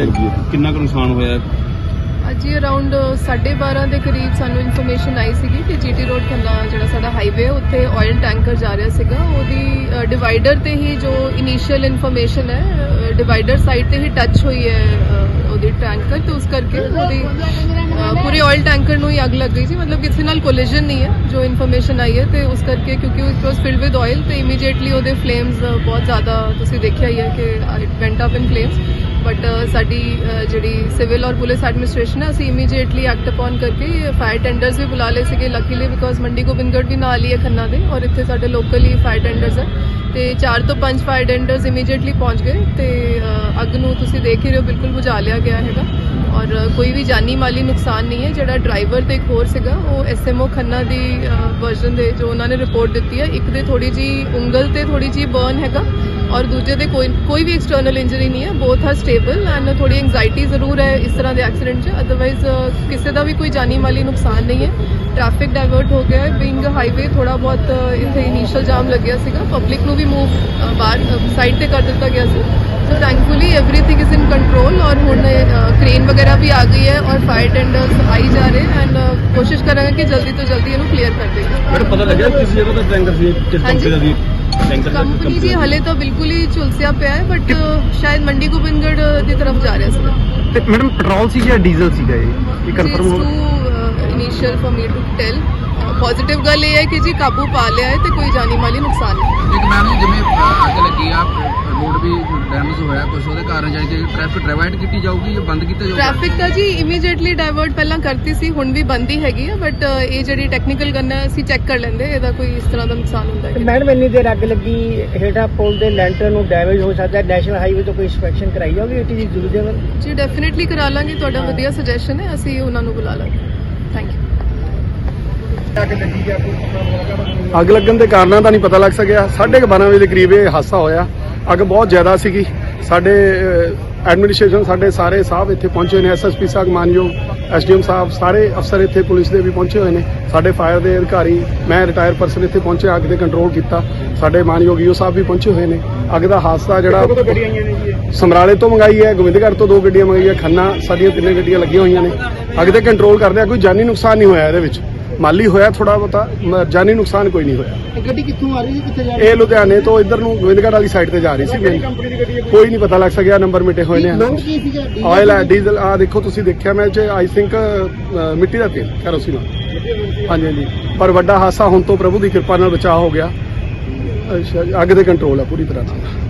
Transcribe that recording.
ਹੈਗੀ ਹੈ? ਕਿੰਨਾ ਕੁ ਨੁਕਸਾਨ ਹੋਇਆ ਹੈ? ਅੱਜ ਹੀ ਅਰਾਊਂਡ 12:30 ਦੇ ਕਰੀਬ ਸਾਨੂੰ ਇਨਫੋਰਮੇਸ਼ਨ ਆਈ ਸੀਗੀ ਕਿ ਜੀਟੀ ਰੋਡ ਖੰਨਾ ਜਿਹੜਾ ਸਾਡਾ ਹਾਈਵੇ ਹੈ ਉੱਥੇ ਆਇਲ ਟੈਂਕਰ ਜਾ ਰਿਹਾ ਸੀਗਾ। ਉਹਦੀ ਡਿਵਾਈਡਰ ਤੇ ਹੀ ਜੋ ਇਨੀਸ਼ੀਅਲ ਇਨਫੋਰਮੇਸ਼ਨ ਹੈ ਡਿਵਾਈਡਰ ਸਾਈਡ ਤੇ ਹੀ ਟੱਚ ਹੋਈ ਹੈ ਅ, ਉਹਦੀ ਟੈਂਕਰ ਤੇ ਉਸ ਕਰਕੇ ਉਹਦੀ ਪੂਰੇ ਆਇਲ ਟੈਂਕਰ ਨੂੰ ਹੀ ਅੱਗ ਲੱਗ ਗਈ ਸੀ। ਮਤਲਬ ਕਿਸੇ ਨਾਲ ਕੋਲੀਜਨ ਨਹੀਂ ਹੈ, ਜੋ ਇਨਫੋਰਮੇਸ਼ਨ ਆਈ ਹੈ ਤੇ ਉਸ ਕਰਕੇ ਕਿਉਂਕਿ it was filled with oil ਤੇ ਇਮੀਡੀਏਟਲੀ ਉਹਦੇ ਫਲੇਮਸ ਬਹੁਤ ਜ਼ਿਆਦਾ ਤੁਸੀਂ ਦੇਖਿਆ ਹੀ ਹੈ ਕਿ it went up in flames but ਸਾਡੀ ਜਿਹੜੀ ਸਿਵਲ ਔਰ ਪੁਲਿਸ ਐਡਮਿਨਿਸਟ੍ਰੇਸ਼ਨ ਹੈ, ਅਸੀਂ ਇਮੀਡੀਏਟਲੀ ਐਕਟ ਅਪਨ ਕਰਕੇ ਫਾਇਰ ਟੈਂਡਰਸ ਵੀ ਬੁਲਾ ਲਏ ਸੀਗੇ ਲੱਕੀਲੀ ਬਿਕੋਜ਼ ਮੰਡੀ ਗੋਬਿੰਦਗੜ੍ਹ ਵੀ ਨਾਲ ਹੀ ਹੈ ਖੰਨਾ ਦੇ ਔਰ ਇੱਥੇ ਸਾਡੇ ਲੋਕਲ ਹੀ ਫਾਇਰ ਟੈਂਡਰਸ ਹੈ। ਤੇ 4 ਤੋਂ 5 ਫਾਇਰ ਟੈਂਡਰਸ ਇਮੀਡੀਏਟਲੀ ਪਹੁੰਚ ਗਏ ਤੇ ਅੱਗ ਨੂੰ ਤੁਸੀਂ ਦੇਖ ਹੀ ਰਹੇ ਹੋ, ਬਿਲਕੁਲ ਬੁਝਾ ਲਿਆ ਗਿਆ ਹੈਗਾ। ਔਰ ਕੋਈ ਵੀ ਜਾਨੀ ਮਾਲੀ ਨੁਕਸਾਨ ਨਹੀਂ ਹੈ। ਜਿਹੜਾ ਡਰਾਈਵਰ ਤੇ ਇੱਕ ਹੋਰ ਸੀਗਾ, ਉਹ ਐਸਐਮਓ ਖੰਨਾ ਦੀ ਵਰਜ਼ਨ ਦੇ ਜੋ ਉਹਨਾਂ ਨੇ ਰਿਪੋਰਟ ਦਿੱਤੀ ਹੈ, ਇੱਕ ਦੇ ਥੋੜੀ ਜੀ ਉਂਗਲ ਤੇ ਥੋੜੀ ਜੀ ਬਰਨ ਹੈਗਾ। ਔਰ ਦੂਜੇ ਦੇ ਕੋਈ ਕੋਈ ਵੀ ਐਕਸਟਰਨਲ ਇੰਜਰੀ ਨਹੀਂ ਹੈ ਬੋਥ ਆਰ ਸਟੇਬਲ ਐਂਡ ਥੋੜੀ ਐਂਗਜ਼ਾਈਟੀ ਜ਼ਰੂਰ ਹੈ ਇਸ ਤਰ੍ਹਾਂ ਦੇ ਐਕਸੀਡੈਂਟ 'ਚ ਅਦਰਵਾਈਜ਼ ਕਿਸੇ ਦਾ ਵੀ ਕੋਈ ਜਾਨੀ ਮਾਲੀ ਨੁਕਸਾਨ ਨਹੀਂ ਹੈ ਟ੍ਰੈਫਿਕ ਡਾਇਵਰਟ ਹੋ ਗਿਆ ਹੈ ਬਿੰਗ ਹਾਈਵੇ ਥੋੜਾ ਬਹੁਤ ਅ, ਇੱਥੇ ਇਨੀਸ਼ੀਅਲ ਜਾਮ ਲੱਗਿਆ ਸੀਗਾ ਪਬਲਿਕ ਨੂੰ ਵੀ ਮੂਵ ਬਾਹਰ ਸਾਈਡ ਤੇ ਕਰ ਦਿੱਤਾ ਗਿਆ ਸੀ so thankfully everything is in control ਔਰ ਹੁਣ ਕ੍ਰੇਨ ਵਗੈਰਾ ਵੀ ਆ ਗਈ ਹੈ ਔਰ ਫਾਇਰ ਟੈਂਡਰਸ ਆਈ ਜਾ ਰਹੇ ਐਂਡ ਕੋਸ਼ਿਸ਼ ਕਰਾਂਗੇ ਕਿ ਜਲਦੀ ਤੋਂ ਜਲਦੀ ਇਹਨੂੰ ਕਲੀਅਰ ਕਰ ਦੇਈਏ। ਮੈਨੂੰ ਪਤਾ ਲੱਗਿਆ ਕਿਸ ਜਗ੍ਹਾ ਦਾ ਟੈਂਕਰ ਸੀ ਕਿਸ। ਕੰਪਨੀ ਦਾ ਸੀ? ਟੈਂਕਰ ਦਾ ਕੰਪਨੀ ਜੀ ਹਲੇ ਤਾਂ ਬਿਲਕੁਲ ਹੀ ਝੁਲਸਿਆ ਪਿਆ ਹੈ ਬਟ ਸ਼ਾਇਦ ਮੰਡੀ ਗੋਬਿੰਦਗੜ੍ਹ ਦੀ ਤਰਫ ਜਾ ਰਿਹਾ ਸੀਗਾ ਤੇ ਮੈਡਮ ਪੈਟਰੋਲ ਸੀ ਜਾਂ ਡੀਜ਼ਲ ਸੀਗਾ ਇਹ? ਇਹ ਕਨਫਰਮ ਹੋ initial for me to tell positive ਗੱਲ ਇਹ ਹੈ ਕਿ ਜੀ ਕਾਬੂ ਪਾ ਲਿਆ ਹੈ ਤੇ ਕੋਈ ਜਾਨੀ ਮਾਲੀ ਨੁਕਸਾਨ ਨਹੀਂ। ਇੱਕ ਮੈਮ ਜਿਵੇਂ ਅਹ, ਅੱਗ ਲੱਗੀ ਆ ਰੋਡ ਵੀ ਡੈਮੇਜ ਹੋਇਆ ਕੁਝ ਉਹਦੇ ਕਾਰਨ ਜਾਨੀ ਕਿ ਟ੍ਰੈਫਿਕ ਡਿਵਾਈਡ ਕੀਤੀ ਜਾਊਗੀ ਜਾਂ ਬੰਦ ਕੀਤਾ ਜਾਊਗਾ? ਟ੍ਰੈਫਿਕ ਤਾਂ ਜੀ ਇਮੀਡੀਏਟਲੀ ਡਾਇਵਰਟ ਪਹਿਲਾਂ ਕਰਤੀ ਸੀ ਹੁਣ ਵੀ ਬੰਦ ਹੀ ਹੈਗੀ ਹੈ ਬਟ ਇਹ ਜਿਹੜੀ ਟੈਕਨੀਕਲ ਗਨ ਹੈ ਅਸੀਂ ਚੈੱਕ ਕਰ ਲੈਂਦੇ ਇਹਦਾ ਕੋਈ ਇਸ ਤਰ੍ਹਾਂ ਦਾ ਨੁਕਸਾਨ ਹੁੰਦਾ ਹੈ ਮੈਡਮ ਇੰਨੀ ਦੇਰ ਅੱਗ ਲੱਗੀ ਹੇਠਾਂ ਪੁਲ ਦੇ ਲੈਂਟਰ ਨੂੰ ਡੈਮੇਜ ਹੋ ਸਕਦਾ ਹੈ ਨੈਸ਼ਨਲ ਹਾਈਵੇ ਤੋਂ ਕੋਈ ਇੰਸਪੈਕਸ਼ਨ ਕਰਾਈ ਜਾਊਗੀ ਇਟ ਇਜ਼ ਜ਼ਰੂਰੀ ਹੈ ਜੀ ਡੈਫੀਨਿਟਲੀ ਕਰਾ ਲਾਂਗੇ ਤੁਹਾਡਾ ਵਧੀਆ ਸੁਜੈਸ਼ਨ ਹੈ ਅਸੀਂ ਉਹਨਾਂ ਨੂੰ ਬੁਲਾ ਲਾਂਗੇ। ਥੈਂਕ ਯੂ ਅੱਗ ਲੱਗਣ ਦੇ ਕਾਰਨਾਂ ਦਾ ਨਹੀਂ ਪਤਾ ਲੱਗ ਸਕਿਆ। 12:30 ਵਜੇ ਦੇ ਕਰੀਬ ਇਹ ਹਾਦਸਾ ਹੋਇਆ। ਅੱਗ ਬਹੁਤ ਜ਼ਿਆਦਾ ਸੀਗੀ। ਸਾਡੇ ਐਡਮਿਨਿਸਟ੍ਰੇਸ਼ਨ ਸਾਡੇ ਸਾਰੇ ਸਾਹਿਬ ਇੱਥੇ ਪਹੁੰਚੇ ਨੇ। ਐਸਐਸਪੀ ਸਾਹਿਬ ਮਾਨਯੋਗ ਐਸਡੀਐਮ ਸਾਹਿਬ ਸਾਰੇ ਅਫਸਰ ਇੱਥੇ ਪੁਲਿਸ ਦੇ ਵੀ ਪਹੁੰਚੇ ਹੋਏ ਨੇ। ਸਾਡੇ ਫਾਇਰ ਦੇ ਅਧਿਕਾਰੀ ਮੈਂ ਰਿਟਾਇਰ ਪਰਸਨ ਇੱਥੇ ਪਹੁੰਚੇ ਅੱਗ ਦੇ ਕੰਟਰੋਲ ਕੀਤਾ। ਸਾਡੇ ਮਾਨਯੋਗ ਈਓ ਸਾਹਿਬ ਵੀ ਪਹੁੰਚੇ ਹੋਏ ਨੇ। ਅੱਗ ਦਾ ਹਾਦਸਾ ਜਿਹੜਾ ਸਮਰਾਲੇ ਤੋਂ ਮੰਗਾਈ ਹੈ ਗੋਬਿੰਦਗੜ੍ਹ ਤੋਂ ਦੋ ਗੱਡੀਆਂ ਮੰਗਾਈਆਂ ਖੰਨਾ ਸਾਡੀਆਂ ਤਿੰਨੇ ਗੱਡੀਆਂ ਲੱਗੀਆਂ ਹੋਈਆਂ ਨੇ। ਅੱਗ ਦੇ ਕੰਟਰੋਲ ਕਰਦੇ ਆ ਕੋਈ ਜਾਨੀ ਨੁਕਸਾਨ ਨਹੀਂ ਹੋਇਆ ਇਹਦੇ ਵਿੱਚ। ਮਾਲੀ ਹੋਇਆ ਥੋੜਾ ਬਹੁਤਾ ਮ- ਜਾਨੀ ਨੁਕਸਾਨ ਕੋਈ ਨਹੀਂ ਹੋਇਆ। ਗੱਡੀ ਕਿੱਥੋਂ ਆ ਰਹੀ ਸੀ ਕਿੱਥੇ ਜਾ ਇਹ ਲੁਧਿਆਣੇ ਤੋਂ ਇੱਧਰ ਨੂੰ ਗੋਬਿੰਦਗੜ੍ਹ ਵਾਲੀ ਸਾਈਡ ਤੇ ਜਾ ਰਹੀ ਸੀ ਮੇਰੀ ਕੋਈ ਨਹੀਂ ਪਤਾ ਲੱਗ ਸਕਿਆ ਨੰਬਰ ਮਿਟੇ ਹੋਏ ਨੇ। ਕੀ ਸੀਗਾ? ਆਇਲ ਹੈ ਡੀਜ਼ਲ ਆ ਦੇਖੋ ਤੁਸੀਂ ਦੇਖਿਆ ਮੈਂ ਚ ਆਈ ਥਿੰਕ ਮਿੱਟੀ ਦਾ ਤੇਲ ਕੈਰੋਸਿਨ ਹਾਂਜੀ ਹਾਂਜੀ। ਪਰ ਵੱਡਾ ਹਾਸਾ ਹੁਣ ਤੋਂ ਪ੍ਰਭੂ ਦੀ ਕਿਰਪਾ ਨਾਲ ਬਚਾਅ ਹੋ ਗਿਆ। ਅੱਛਾ ਜੀ, ਅੱਗ ਦੇ ਕੰਟਰੋਲ ਹੈ ਪੂਰੀ ਤਰ੍ਹਾਂ ਨਾਲ।